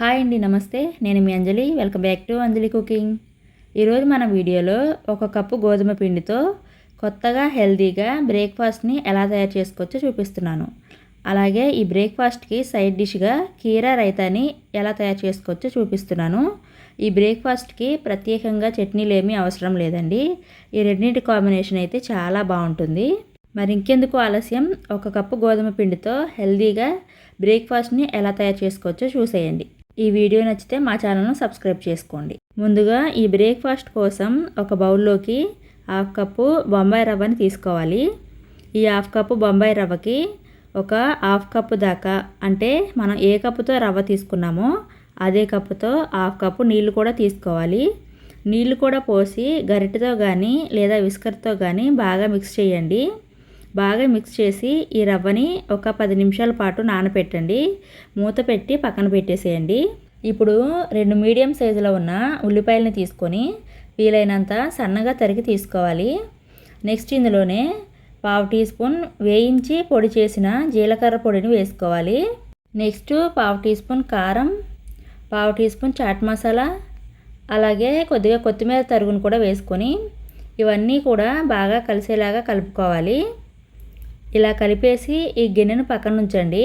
Hi అండి నమస్తే. నేను మీ Anjali. Welcome back to Anjali cooking. ఈరోజు మన వీడియోలో ఒక కప్పు గోధుమ పిండితో కొత్తగా హెల్తీగా బ్రేక్ఫాస్ట్ని ఎలా తయారు చేసుకోవచ్చో చూపిస్తున్నాను. అలాగే ఈ బ్రేక్ఫాస్ట్కి సైడ్ డిష్గా కీరా రైతాని ఎలా తయారు చేసుకోవచ్చో చూపిస్తున్నాను. ఈ బ్రేక్ఫాస్ట్కి ప్రత్యేకంగా చట్నీలు ఏమీ అవసరం లేదండి. ఈ రెండింటి కాంబినేషన్ అయితే చాలా బాగుంటుంది. మరి ఇంకెందుకు ఆలస్యం? ఒక కప్పు గోధుమ పిండితో హెల్తీగా బ్రేక్ఫాస్ట్ని ఎలా తయారు చేసుకోవచ్చో చూసేయండి. ఈ వీడియో నచ్చితే మా ఛానల్ను సబ్స్క్రైబ్ చేసుకోండి. ముందుగా ఈ బ్రేక్ఫాస్ట్ కోసం ఒక బౌల్లోకి హాఫ్ కప్పు బొంబాయి రవ్వని తీసుకోవాలి. ఈ హాఫ్ కప్పు బొంబాయి రవ్వకి ఒక హాఫ్ కప్పు దాకా అంటే మనం ఏ కప్పుతో రవ్వ తీసుకున్నామో అదే కప్పుతో హాఫ్ కప్పు నీళ్ళు కూడా తీసుకోవాలి. నీళ్ళు కూడా పోసి గరిటెతో కానీ లేదా విస్కర్తో కానీ బాగా మిక్స్ చేయండి. బాగా మిక్స్ చేసి ఈ రవ్వని ఒక పది నిమిషాల పాటు నానపెట్టండి. మూత పెట్టి పక్కన పెట్టేసేయండి. ఇప్పుడు రెండు మీడియం సైజులో ఉన్న ఉల్లిపాయలని తీసుకొని వీలైనంత సన్నగా తరిగి తీసుకోవాలి. నెక్స్ట్ ఇందులోనే పావు టీ స్పూన్ వేయించి పొడి చేసిన జీలకర్ర పొడిని వేసుకోవాలి. నెక్స్ట్ పావు టీ స్పూన్ కారం పావు టీ స్పూన్ చాట్ మసాలా అలాగే కొద్దిగా కొత్తిమీర తరుగును కూడా వేసుకొని ఇవన్నీ కూడా బాగా కలిసేలాగా కలుపుకోవాలి. ఇలా కలిపేసి ఈ గిన్నెను పక్కన ఉంచండి.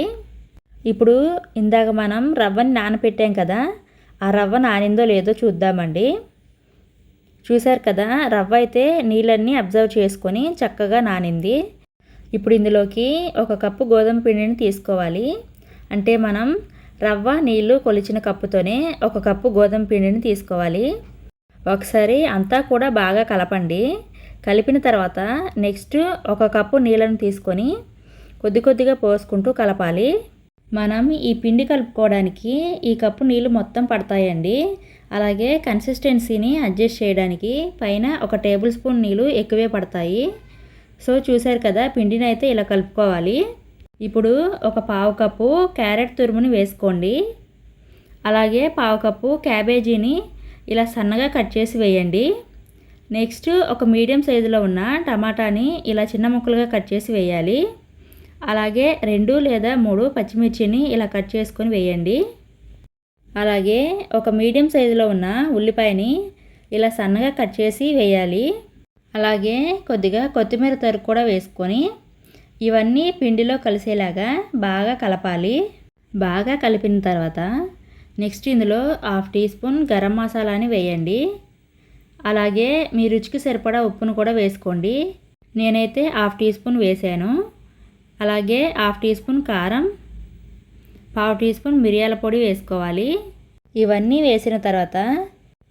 ఇప్పుడు ఇందాక మనం రవ్వని నానపెట్టాం కదా ఆ రవ్వ నానిందో లేదో చూద్దామండి. చూశారు కదా రవ్వ అయితే నీళ్ళన్నీ అబ్జర్వ్ చేసుకొని చక్కగా నానింది. ఇప్పుడు ఇందులోకి ఒక కప్పు గోధుమ పిండిని తీసుకోవాలి. అంటే మనం రవ్వ నీళ్ళు కొలిచిన కప్పుతోనే ఒక కప్పు గోధుమ పిండిని తీసుకోవాలి. ఒకసారి అంతా కూడా బాగా కలపండి. కలిపిన తర్వాత నెక్స్ట్ ఒక కప్పు నీళ్ళను తీసుకొని కొద్ది కొద్దిగా పోసుకుంటూ కలపాలి. మనం ఈ పిండి కలుపుకోవడానికి ఈ కప్పు నీళ్ళు మొత్తం పడతాయండి. అలాగే కన్సిస్టెన్సీని అడ్జస్ట్ చేయడానికి పైన ఒక టేబుల్ స్పూన్ నీళ్ళు ఎక్కువే పడతాయి. సో చూశారు కదా పిండిని అయితే ఇలా కలుపుకోవాలి. ఇప్పుడు ఒక పావు కప్పు క్యారెట్ తురుముని వేసుకోండి. అలాగే పావు కప్పు క్యాబేజీని ఇలా సన్నగా కట్ చేసి వేయండి. నెక్స్ట్ ఒక మీడియం సైజులో ఉన్న టమాటాని ఇలా చిన్న ముక్కలుగా కట్ చేసి వేయాలి. అలాగే రెండు లేదా మూడు పచ్చిమిర్చిని ఇలా కట్ చేసుకొని వేయండి. అలాగే ఒక మీడియం సైజులో ఉన్న ఉల్లిపాయని ఇలా సన్నగా కట్ చేసి వేయాలి. అలాగే కొద్దిగా కొత్తిమీర తరుగు కూడా వేసుకొని ఇవన్నీ పిండిలో కలిసేలాగా బాగా కలపాలి. బాగా కలిపిన తర్వాత నెక్స్ట్ ఇందులో హాఫ్ టీ స్పూన్ గరం మసాలాని వేయండి. అలాగే మీ రుచికి సరిపడా ఉప్పును కూడా వేసుకోండి. నేనైతే హాఫ్ టీ స్పూన్ వేసాను. అలాగే హాఫ్ టీ స్పూన్ కారం పావు టీ స్పూన్ మిరియాల పొడి వేసుకోవాలి. ఇవన్నీ వేసిన తర్వాత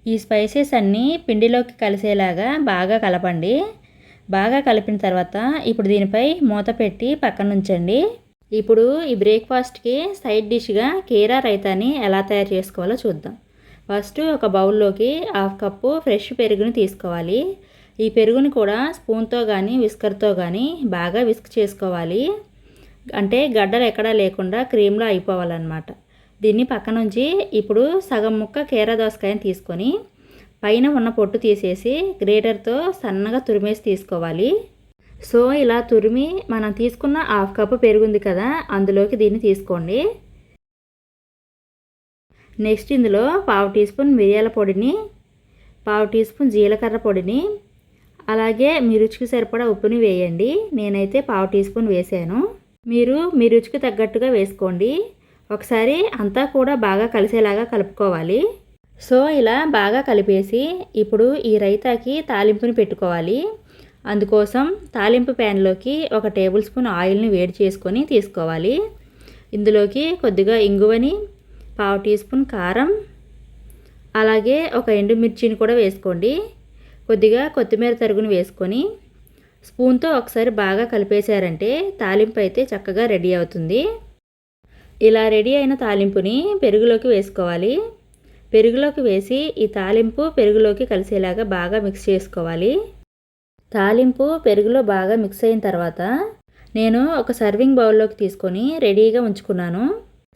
ఈ స్పైసెస్ అన్నీ పిండిలోకి కలిసేలాగా బాగా కలపండి. బాగా కలిపిన తర్వాత ఇప్పుడు దీనిపై మూత పెట్టి పక్కన ఉంచండి. ఇప్పుడు ఈ బ్రేక్ఫాస్ట్కి సైడ్ డిష్గా కీరా రైతాని ఎలా తయారు చేసుకోవాలో చూద్దాం. ఫస్ట్ ఒక బౌల్లోకి హాఫ్ కప్పు ఫ్రెష్ పెరుగుని తీసుకోవాలి. ఈ పెరుగుని కూడా స్పూన్తో కానీ విస్కర్తో కానీ బాగా విస్క్ చేసుకోవాలి. అంటే గడ్డలు ఎక్కడా లేకుండా క్రీమ్లో అయిపోవాలన్నమాట. దీన్ని పక్క నుంచి ఇప్పుడు సగం ముక్క కీర దోసకాయని తీసుకొని పైన ఉన్న పొట్టు తీసేసి గ్రేటర్తో సన్నగా తురిమేసి తీసుకోవాలి. సో ఇలా తురిమి మనం తీసుకున్న హాఫ్ కప్పు పెరుగుంది కదా అందులోకి దీన్ని తీసుకోండి. నెక్స్ట్ ఇందులో పావు టీ స్పూన్ మిరియాల పొడిని పావు టీ స్పూన్ జీలకర్ర పొడిని అలాగే మీ రుచికి సరిపడా ఉప్పుని వేయండి. నేనైతే పావు టీ స్పూన్ వేసాను. మీరు మీ రుచికి తగ్గట్టుగా వేసుకోండి. ఒకసారి అంతా కూడా బాగా కలిసేలాగా కలుపుకోవాలి. సో ఇలా బాగా కలిపేసి ఇప్పుడు ఈ రైతాకి తాలింపుని పెట్టుకోవాలి. అందుకోసం తాలింపు ప్యాన్లోకి ఒక టేబుల్ స్పూన్ ఆయిల్ని వేడి చేసుకొని తీసుకోవాలి. ఇందులోకి కొద్దిగా ఇంగువని పావు టీ స్పూన్ కారం అలాగే ఒక ఎండుమిర్చిని కూడా వేసుకోండి. కొద్దిగా కొత్తిమీర తరుగుని వేసుకొని స్పూన్తో ఒకసారి బాగా కలిపేశారంటే తాలింపు అయితే చక్కగా రెడీ అవుతుంది. ఇలా రెడీ అయిన తాలింపుని పెరుగులోకి వేసుకోవాలి. పెరుగులోకి వేసి ఈ తాలింపు పెరుగులోకి కలిసేలాగా బాగా మిక్స్ చేసుకోవాలి. తాలింపు పెరుగులో బాగా మిక్స్ అయిన తర్వాత నేను ఒక సర్వింగ్ బౌల్లోకి తీసుకొని రెడీగా ఉంచుకున్నాను.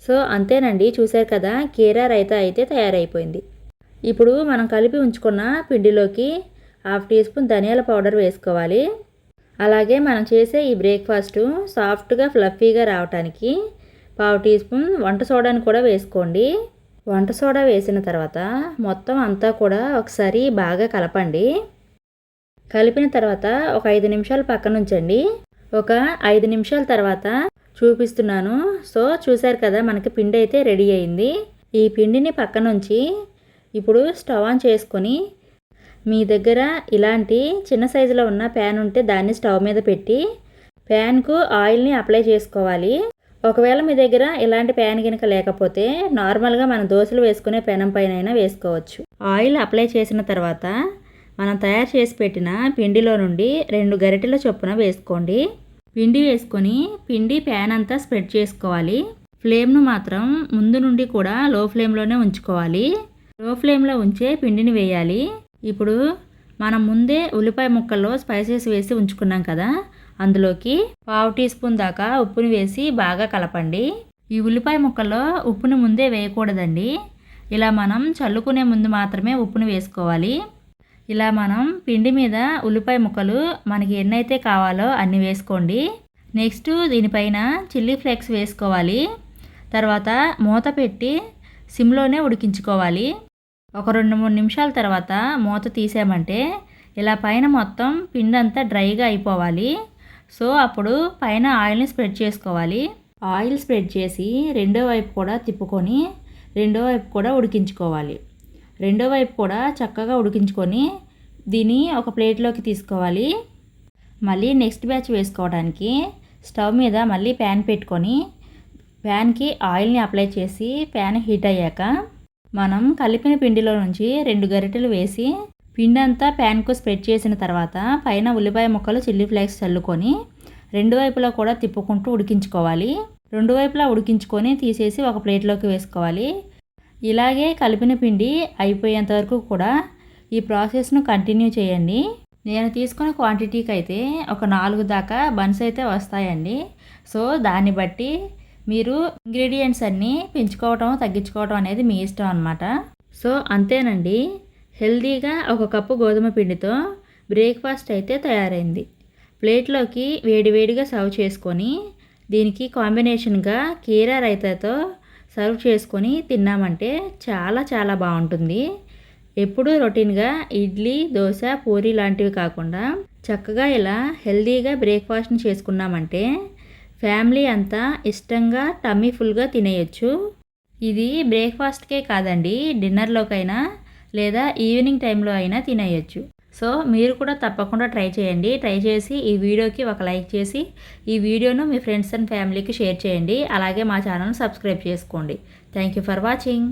సో అంతేనండి చూశారు కదా కీరా రైతా అయితే తయారైపోయింది. ఇప్పుడు మనం కలిపి ఉంచుకున్న పిండిలోకి హాఫ్ టీ స్పూన్ ధనియాల పౌడర్ వేసుకోవాలి. అలాగే మనం చేసే ఈ బ్రేక్ఫాస్ట్ సాఫ్ట్గా ఫ్లఫీగా రావటానికి పావు టీ స్పూన్ వంట సోడాని కూడా వేసుకోండి. వంట సోడా వేసిన తర్వాత మొత్తం అంతా కూడా ఒకసారి బాగా కలపండి. కలిపిన తర్వాత ఒక ఐదు నిమిషాలు పక్కన ఉంచండి ఒక ఐదు నిమిషాల తర్వాత చూపిస్తున్నాను. సో చూశారు కదా మనకి పిండి అయితే రెడీ అయింది. ఈ పిండిని పక్క నుంచి ఇప్పుడు స్టవ్ ఆన్ చేసుకొని మీ దగ్గర ఇలాంటి చిన్న సైజులో ఉన్న ప్యాన్ ఉంటే దాన్ని స్టవ్ మీద పెట్టి ప్యాన్కు ఆయిల్ని అప్లై చేసుకోవాలి. ఒకవేళ మీ దగ్గర ఇలాంటి ప్యాన్ కనుక లేకపోతే నార్మల్గా మన దోశలు వేసుకునే పెనం పైన వేసుకోవచ్చు. ఆయిల్ అప్లై చేసిన తర్వాత మనం తయారు చేసి పెట్టిన పిండిలో నుండి రెండు గరిటెల చొప్పున వేసుకోండి. పిండి వేసుకొని పిండి ప్యాన్ అంతా స్ప్రెడ్ చేసుకోవాలి. ఫ్లేమ్ను మాత్రం ముందు నుండి కూడా లో ఫ్లేమ్లోనే ఉంచుకోవాలి. లో ఫ్లేమ్లో ఉంచే పిండిని వేయాలి. ఇప్పుడు మనం ముందే ఉల్లిపాయ ముక్కల్లో స్పైసెస్ వేసి ఉంచుకున్నాం కదా అందులోకి పావు టీ స్పూన్ దాకా ఉప్పుని వేసి బాగా కలపండి. ఈ ఉల్లిపాయ ముక్కల్లో ఉప్పుని ముందే వేయకూడదండి. ఇలా మనం చల్లుకునే ముందు మాత్రమే ఉప్పుని వేసుకోవాలి. ఇలా మనం పిండి మీద ఉల్లిపాయ ముక్కలు మనకి ఎన్నైతే కావాలో అన్ని వేసుకోండి. నెక్స్ట్ దీనిపైన చిల్లీ ఫ్లేక్స్ వేసుకోవాలి. తర్వాత మూత పెట్టి సిమ్లోనే ఉడికించుకోవాలి. ఒక రెండు మూడు నిమిషాల తర్వాత మూత తీసామంటే ఇలా పైన మొత్తం పిండి అంతా డ్రైగా అయిపోవాలి. సో అప్పుడు పైన ఆయిల్ని స్ప్రెడ్ చేసుకోవాలి. ఆయిల్ స్ప్రెడ్ చేసి రెండో వైపు కూడా తిప్పుకొని రెండో వైపు కూడా ఉడికించుకోవాలి. రెండో వైపు కూడా చక్కగా ఉడికించుకొని దీన్ని ఒక ప్లేట్లోకి తీసుకోవాలి. మళ్ళీ నెక్స్ట్ బ్యాచ్ వేసుకోవడానికి స్టవ్ మీద మళ్ళీ ప్యాన్ పెట్టుకొని ప్యాన్కి ఆయిల్ని అప్లై చేసి ప్యాన్ హీట్ అయ్యాక మనం కలిపిన పిండిలో నుంచి రెండు గరిటెలు వేసి పిండి అంతా ప్యాన్కు స్ప్రెడ్ చేసిన తర్వాత పైన ఉల్లిపాయ ముక్కలు చిల్లీ ఫ్లేక్స్ చల్లుకొని రెండు వైపులా కూడా తిప్పుకుంటూ ఉడికించుకోవాలి. రెండు వైపులా ఉడికించుకొని తీసేసి ఒక ప్లేట్లోకి వేసుకోవాలి. ఇలాగే కలిపిన పిండి అయిపోయేంత వరకు కూడా ఈ ప్రాసెస్ను కంటిన్యూ చేయండి. నేను తీసుకున్న క్వాంటిటీకి అయితే ఒక నాలుగు దాకా బన్స్ అయితే వస్తాయండి. సో దాన్ని బట్టి మీరు ఇంగ్రీడియంట్స్ అన్నీ పెంచుకోవటం తగ్గించుకోవటం అనేది మీ ఇష్టం అనమాట సో అంతేనండి. హెల్తీగా ఒక కప్పు గోధుమ పిండితో బ్రేక్ఫాస్ట్ అయితే తయారైంది. ప్లేట్లోకి వేడివేడిగా సర్వ్ చేసుకొని దీనికి కాంబినేషన్గా కీరా రైతాతో సర్వ్ చేసుకొని తిన్నామంటే చాలా చాలా బాగుంటుంది. ఎప్పుడూ రొటీన్గా ఇడ్లీ దోశ పూరి లాంటివి కాకుండా చక్కగా ఇలా హెల్తీగా బ్రేక్ఫాస్ట్ని చేసుకున్నామంటే ఫ్యామిలీ అంతా ఇష్టంగా టమ్మీ ఫుల్గా తినేయచ్చు. ఇది బ్రేక్ఫాస్ట్కే కాదండి డిన్నర్లోకైనా లేదా ఈవినింగ్ టైంలో అయినా తినేయచ్చు. సో మీరు కూడా తప్పకుండా ట్రై చేయండి. ట్రై చేసి ఈ వీడియోకి ఒక లైక్ చేసి ఈ వీడియోను మీ ఫ్రెండ్స్ అండ్ ఫ్యామిలీకి షేర్ చేయండి. అలాగే మా ఛానల్ను సబ్స్క్రైబ్ చేసుకోండి. Thank you for watching.